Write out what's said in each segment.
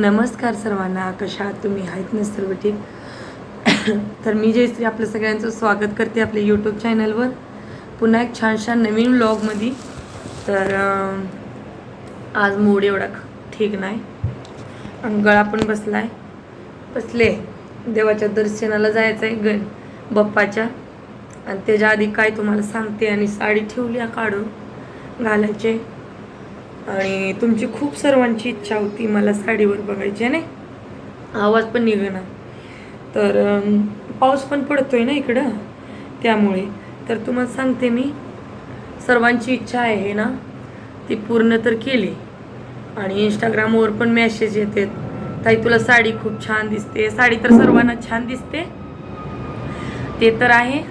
नमस्कार सर्वांना कशा आहात तुम्ही? आहेत ना सर्व ठीक? तर मी जयश्री आपलं सगळ्यांचं स्वागत करते आपल्या यूट्यूब चॅनलवर पुन्हा एक छानशान नवीन व्लॉगमध्ये तर आज मूड एवढा ठीक नाही. आणि गळा पण बसला आहे बसले. देवाच्या दर्शनाला जायचं आहे ग बाप्पाच्या. आणि त्याच्या आधी काय तुम्हाला सांगते आणि साडी ठेवली काढून. घालायचे. आणि तुमची खूप सर्वांची इच्छा होती मला साडीवर बघायची आहे नाही आवाज पण निघणार तर पाऊस पण पडतोय ना इकडं? त्यामुळे. तर तुम्हाला सांगते मी सर्वांची इच्छा आहे ना ती पूर्ण तर केली. आणि इंस्टाग्रामवर पण मेसेज येतात ताई तुला साडी खूप छान दिसते. साडी तर सर्वांना छान दिसते. ते तर आहे.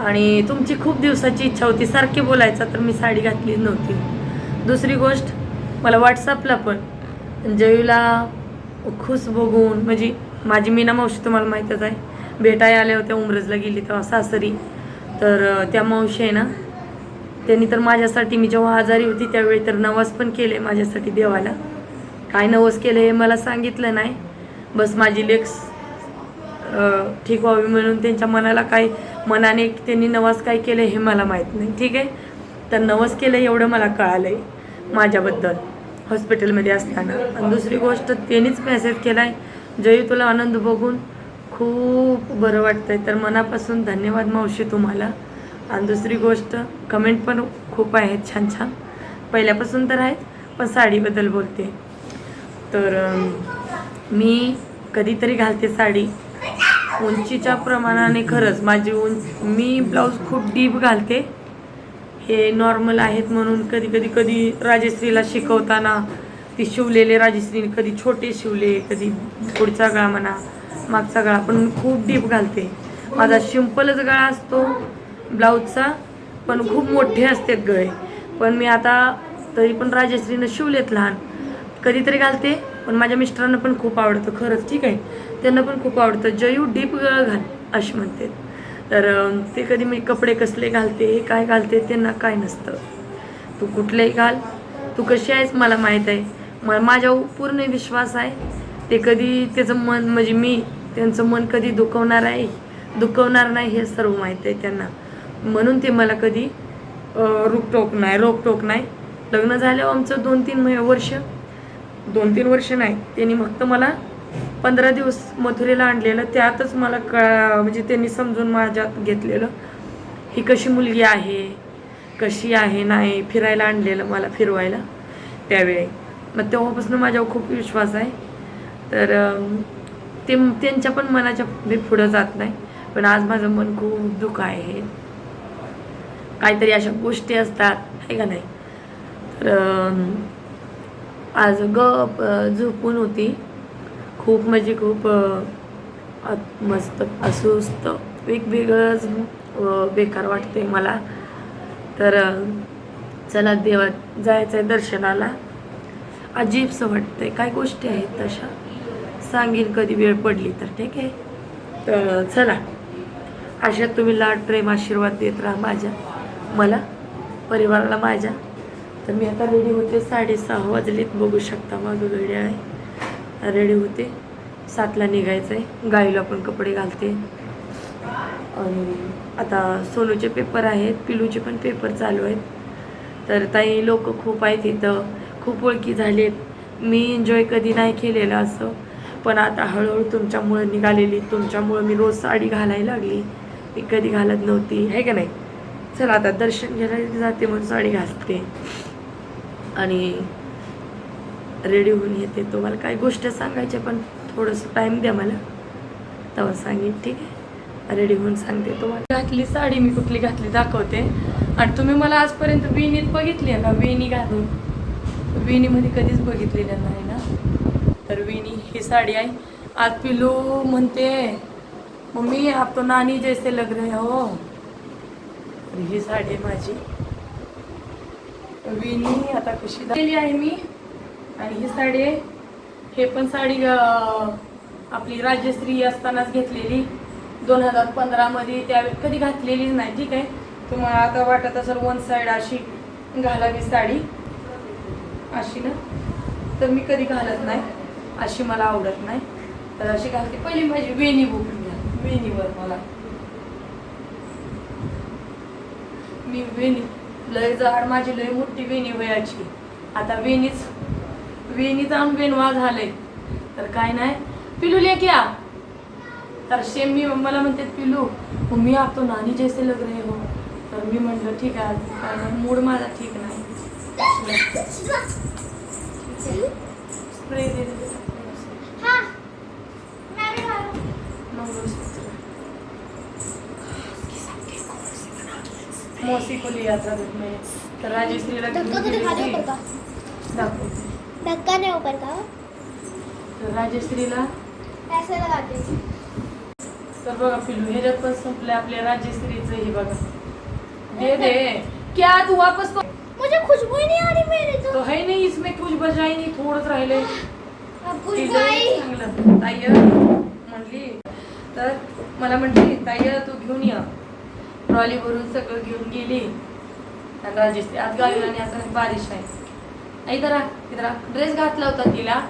आणि तुमची खूप दिवसाची इच्छा होती. सारखी बोलायचा तर मी साडी घातली नव्हती. दुसरी गोष्ट मला व्हॉट्सअपला पण. जयूला खुश बघून म्हणजे माझी मीना मावशी तुम्हाला माहीतच आहे भेटाय आल्या होत्या उमरजला गेली तेव्हा सासरी. तर त्या मावशी आहे ना त्यांनी तर माझ्यासाठी मी जेव्हा आजारी होती त्यावेळी तर नवस पण केले माझ्यासाठी देवाला. काय नवस केलं हे मला सांगितलं नाही. बस माझी लेक्स ठीक व्हावी म्हणून त्यांच्या मनाला काय मनाने त्यांनी नवस काय केलं हे मला माहीत नाही ठीक आहे? तर नवस केलं एवढं मला कळालं आहे माझ्याबद्दल हॉस्पिटलमध्ये असताना. आणि दुसरी गोष्ट त्यांनीच मेसेज केला आहे जयू तुला आनंद बघून खूप बरं वाटतं आहे तर मनापासून धन्यवाद मावशी तुम्हाला. आणि दुसरी गोष्ट कमेंट पण खूप आहेत छान छान. पहिल्यापासून तर आहेत पण साडीबद्दल बोलते. तर मी कधीतरी घालते साडी. उंचीच्या प्रमाणाने खरंच माझी उंच मी ब्लाऊज खूप डीप घालते. हे नॉर्मल आहेत म्हणून कधी कधी कधी राजश्रीला शिकवताना ती शिवलेले राजश्रीने कधी छोटे शिवले कधी पुढचा गळा म्हणा मागचा गळा पण खूप डीप घालते. माझा सिंपलच गळा असतो ब्लाऊजचा पण खूप मोठे असतात गळे. पण मी आता तरी पण राजश्रीनं शिवलेत लहान. कधीतरी घालते पण माझ्या मिस्टरांना पण खूप आवडतं खरंच ठीक आहे? त्यांना पण खूप आवडतं. जयू डीप गळ घाल अशी म्हणते. तर ते कधी मी कपडे कसले घालते काय घालते त्यांना काय नसतं. तू कुठलेही घाल तू कशी आहेस मला माहीत आहे. मला माझ्यावर पूर्ण विश्वास आहे. ते कधी त्याचं मन म्हणजे मी त्यांचं मन कधी दुखवणार आहे दुखवणार नाही हे सर्व माहीत आहे त्यांना. म्हणून ते मला कधी रुकटोक नाही रोकटोक नाही. लग्न झाल्यावर आमचं दोन तीन वर्ष दोन तीन वर्ष नाही. त्यांनी फक्त मला पंधरा दिवस मथुरेला आणलेलं त्यातच मला कळा म्हणजे त्यांनी समजून माझ्यात घेतलेलं. ही कशी मुलगी आहे कशी आहे नाही फिरायला आणलेलं मला फिरवायला त्यावेळी. मग तेव्हापासून माझ्यावर खूप विश्वास आहे. तर ते त्यांच्या पण मनाच्या मी पुढं जात नाही. पण आज माझं मन खूप दुःख आहे. काहीतरी अशा गोष्टी असतात आहे का नाही? तर आज गप झोपून होती. खूप म्हणजे खूप मस्त अस्वस्थ. वेगवेगळंच बेकार वाटते मला. तर चला देवात जायचं आहे दर्शनाला अजीबसं वाटतंय. काय गोष्टी आहेत तशा? सांगेन कधी वेळ पडली तर ठीक आहे? तर चला. अशा तुम्ही लाड प्रेम आशीर्वाद देत राहा माझ्या. मला परिवाराला माझ्या. तर मी आता रेडी होते. साडेसहा वाजलेत. बघू शकता माझं घडी आहे. रेडी होते. सातला निघायचं आहे गाईला पण कपडे घालते. आणि आता सोनूचे पेपर आहेत पिलूचे पण पेपर चालू आहेत. तर ताई लोक खूप आहेत इथं. खूप ओळखी झालेत. मी एन्जॉय कधी नाही केलेलं असं. पण आता हळूहळू तुमच्यामुळं निघालेली. तुमच्यामुळं मी रोज साडी घालायला लागली. मी कधी घालत नव्हती. आहे का नाही? चला आता दर्शन घ्यायला जाते म्हणून साडी घालते. आणि रेडी होऊन येते. तुम्हाला काही गोष्ट सांगायच्या पण थोडंसं टाईम द्या मला. तेव्हा सांगेन ठीक आहे? रेडी होऊन सांगते तुम्हाला. घातली साडी मी कुठली घातली दाखवते. आणि तुम्ही मला आजपर्यंत विनीत बघितली आहे ना वेणी घालून. वेणीमध्ये कधीच बघितलेलं नाही ना? तर वेणी ही साडी आहे. आज पिलू म्हणते मम्मी आप तो नानी जैसे लग रहे हो. ही साडी आहे माझी. वेणी आता कशी केली आहे मी? आणि ही साडी आहे. हे पण साडी आपली राजश्री असतानाच घेतलेली. दोन हजार पंधरामध्ये त्यावेळी कधी घातलेलीच नाही ठीक आहे. तुम्हाला आता वाटत असेल वन साईड अशी घालावी साडी. अशी ना? तर मी कधी घालत नाही. अशी मला आवडत नाही. तर अशी घालते. पहिली माझी वेणी बुकून घ्या वेणीवर मला. मी वेणी. लय जाड माझी लय मोठी वेणी वयाची. आता वेणीच वेणी जाऊन वेणवा झालंय. तर काय नाही. पिलू ले क्या? तर शेम मी मला म्हणते पिलू मम्मी आप तो नानी जैसे लग रहे हो. तर मी म्हटलं ठीक आहे मूड माझा ठीक नाही. स्प्रे दे दे. मौसी को लिया था जब मैं. तर राजेश्रीला घेऊन धक्का का नहीं ऊपर का तर राजेश्रीला? लगाते. हैं। तर बघा पिलू ह्याच्यात पण संपले आपल्या राजेश्रीचं हे बघा. दे दे. क्या तू वापस तो मुझे खुशबू ही नहीं आ रही मेरी तो. तो है नहीं इसमें कुछ बजाई नाही थोडंच राहिले अब खुशबू आई चांगलं. ताई म्हणली. तर मला म्हटली ताई तू घेऊन ये. ट्रॉली भरून सगळं घेऊन गेली. आणि राजेश्री आज गावीला आणि आता बारिश आहे. इधर आ इधर ड्रेस घातला होता तिला.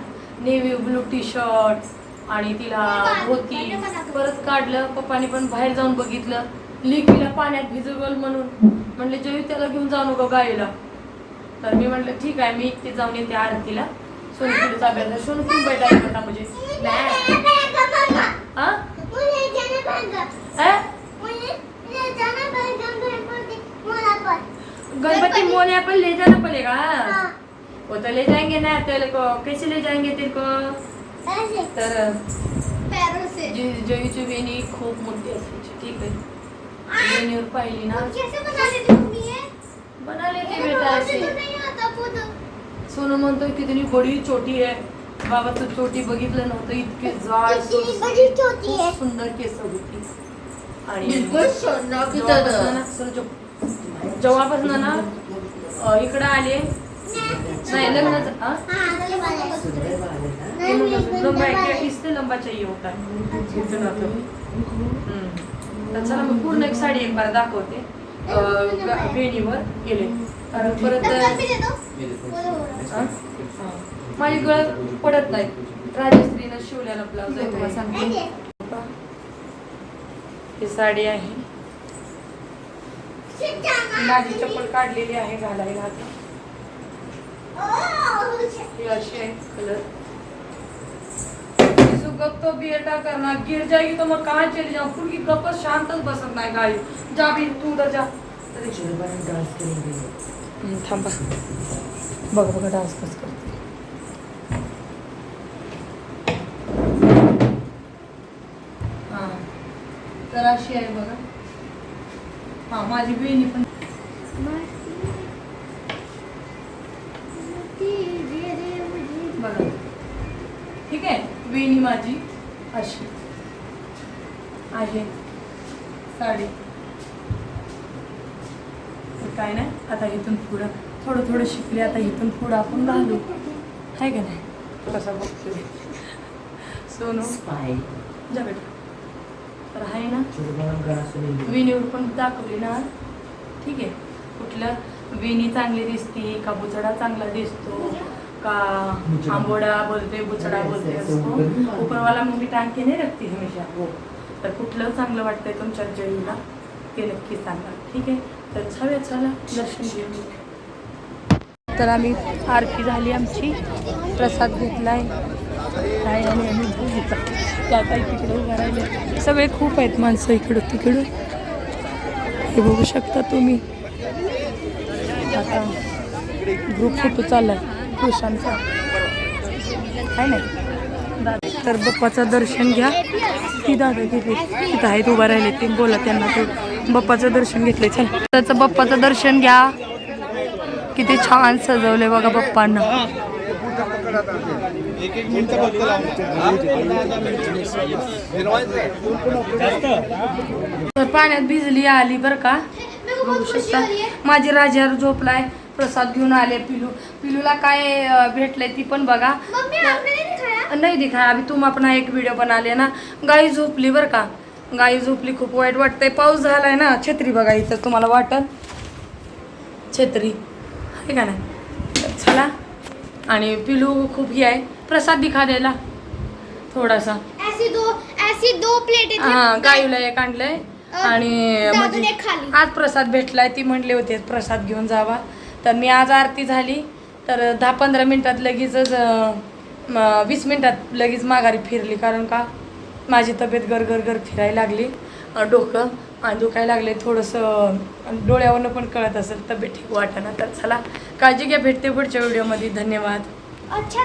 नेव्ही ब्लू टी शर्ट आणि तिला धोती. परत काढलं पप्पाने पण बाहेर जाऊन बघितलं. लिकीला पाण्यात भिजवल म्हणून. म्हणले जेवी त्याला घेऊन जाऊ नको गायला. तर मी म्हटलं ठीक आहे मी इथे जाऊन येते आरतीला. सोनू अभ्यास आहे. बैठा है म्हणजे गणपती मोन्या पण ले जाणं पण आहे का? वो तो ले जाएंगे ना तेरे को कैसे ले जाएंगे तेरे को? तर पैरों से जी- जयूची वेणी खूप मोठी असायची ठीक आहे वेणीवर पाहिली ना। कैसे बना लेती मम्मी ये बना लेते मेरे बेटा मुझे तो असे नहीं आता खुद सोनू म्हणतोय किती बडी चोटी आहे बाबा तू चोटी बघितलं नव्हतं इतके जाड कितनी बड़ी छोटी है खूप सुंदर केस होती आणि बिलकुल सोनं की जेव्हापासनं तदं. ना सर जेव- जेव्हापासनं ना अ, इकडं आले नाही लग्नाचं लंबा किससे लंबा चाहिए होता. तर चला मग पूर्ण एक साडी एक बार दाखवते. वेणीवर गेले. कारण परत. माझी गळ पडत नाही. राजश्रीनं शिवलेला ब्लाऊज आहे तुम्हाला सांगते. ही साडी आहे. माझी चप्पल काढलेली आहे घालायला आता. ओह ही अशी आहे कलर। सुगत तो बेटा करना गिर जाएगी तो मैं कहाँ चली जाऊँ? क्योंकि गप्प शांतच बसत नाही गाडी। जा बी तू उधर जा। डान्स करेंगे। हम्म, थांबा। बघ बघा डान्स कस करते हां तर अशी आहे बघा। हां माझी बहिणी पण बघा. ठीक आहे? वेणी माझी. अशी. आहे. साडी. काय नाही? आता इथून पुढं. थोडं थोडं शिकले आता इथून पुढं आपण घालू. आहे का नाही? कसा बघतोय? सोनू? स्पाई जा बेटा. तर आहे ना? वेणीवर पण दाखवली ना? ठीक आहे. कुठलं? वेणी चांगली दिसते का बुचडा चांगला दिसतो? का आंबोडा बोलते बुचडा बोलते असतो उपरवाला मग मी टांके नाही रखती हमेशा? हो. तर कुठलं चांगलं वाटतंय तुमच्या जयूला ते नक्की सांगा. ठीक आहे? तर छाव्या चला. दर्शन घेऊ तर आम्ही आरती झाली आमची. प्रसाद घेतलाय. काय आणि आम्ही बघितला त्या काही तिकडे उभं राहिले सगळे खूप आहेत माणसं इकडं तिकडं. हे बघू शकता तुम्ही. आता ग्रुप फोटो चाललाय. पुरुषांचा. काय नाही तर बाप्पाचं दर्शन घ्या. ती दादा तिथे तिथं आहेत उभा राहिले. ते बोला त्यांना ते बाप्पाचं दर्शन घेतले चल. त्याचं बाप्पाचं दर्शन घ्या. किती छान सजवले बघा बाप्पांना. तर पाण्यात भिजली आली बरं का? बघू शकता. माझी राजावर झोपलाय. प्रसाद घेऊन आले पिलू. पिलूला काय भेटलंय ती पण बघा. नहीं दिखाया अभि तुम अपना एक व्हिडिओ बना ना. गाई झोपली बरं का. गाई झोपली खूप वाईट वाटतंय. पाऊस झालाय ना. छत्री बघा इथं तुम्हाला वाटत छत्री. आहे का नाही? चला. आणि पिलू खूप ही आहे. प्रसाद दिखा द्यायला. थोडासा. हा गाईला एक आणलंय. आणि म्हणजे. आज प्रसाद भेटलाय. ती म्हणले होते प्रसाद घेऊन जावा. तर मी आज आरती झाली. तर दहा पंधरा मिनटात लगेचच वीस मिनटात लगेच माघारी फिरली. कारण का? माझी तब्येत गरगर गर फिरायला लागली डोकं आणि दुखायला लागले. थोडंसं डोळ्यावरनं पण कळत असेल तब्येत ठीक वाटेना तर चला. काळजी घ्या भेटते पुढच्या व्हिडिओमध्ये. धन्यवाद. अच्छा